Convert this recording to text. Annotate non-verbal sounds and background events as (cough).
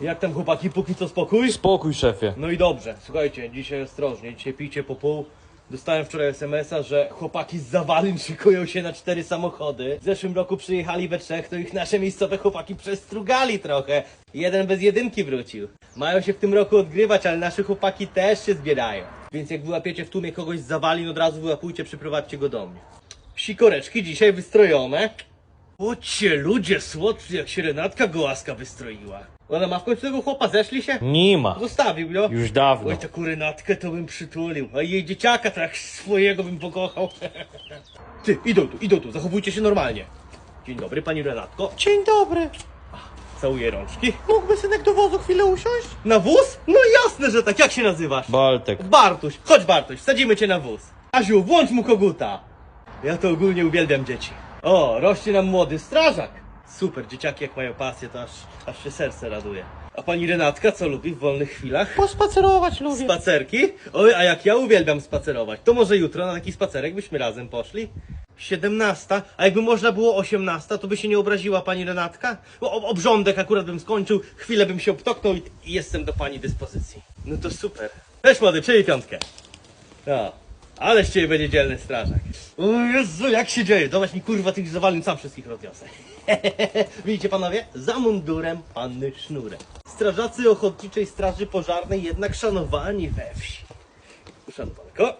Jak tam chłopaki, póki co spokój? Spokój, szefie. No i dobrze, słuchajcie, dzisiaj ostrożnie, dzisiaj pijcie po pół. Dostałem wczoraj SMS-a, że chłopaki z Zawalin szykują się na cztery samochody. W zeszłym roku przyjechali we trzech, to ich nasze miejscowe chłopaki przestrugali trochę. Jeden bez jedynki wrócił. Mają się w tym roku odgrywać, ale nasze chłopaki też się zbierają. Więc jak wyłapiecie w tłumie kogoś z Zawalin, od razu wyłapujcie, przyprowadźcie go do mnie. Sikoreczki dzisiaj wystrojone. Ocie ludzie słodcy, jak się Renatka Gołaska wystroiła. Ona ma w końcu tego chłopa, zeszli się? Nie ma. Zostawił, no. Już dawno. Oj, taką Renatkę to bym przytulił, a jej dzieciaka tak swojego bym pokochał. (laughs) Ty, idą tu, idą tu, zachowujcie się normalnie. Dzień dobry, pani Renatko. Dzień dobry. Całuję rączki. Mógłby synek do wozu chwilę usiąść? Na wóz? No jasne, że tak. Jak się nazywasz? Baltek. Bartuś. Chodź Bartuś, wsadzimy cię na wóz. Aziu, włącz mu koguta. Ja to ogólnie uwielbiam dzieci. O, rośnie nam młody strażak. Super, dzieciaki jak mają pasję, to aż, aż się serce raduje. A pani Renatka co lubi w wolnych chwilach? Pospacerować lubię. Spacerki? Oj, a jak ja uwielbiam spacerować. To może jutro na taki spacerek byśmy razem poszli? 17, a jakby można było 18, to by się nie obraziła pani Renatka? Bo ob- obrządek akurat bym skończył, chwilę bym się obtoknął i, i jestem do pani dyspozycji. No to super. Cześć młody, przyjmij piątkę. No, ale z ciebie będzie dzielny strażak. O Jezu, jak się dzieje? Dawać mi kurwa tych zawalin, sam wszystkich rozniosę. (laughs) Widzicie panowie? Za mundurem panny sznurem. Strażacy Ochotniczej Straży Pożarnej jednak szanowani we wsi. Uszanowanko.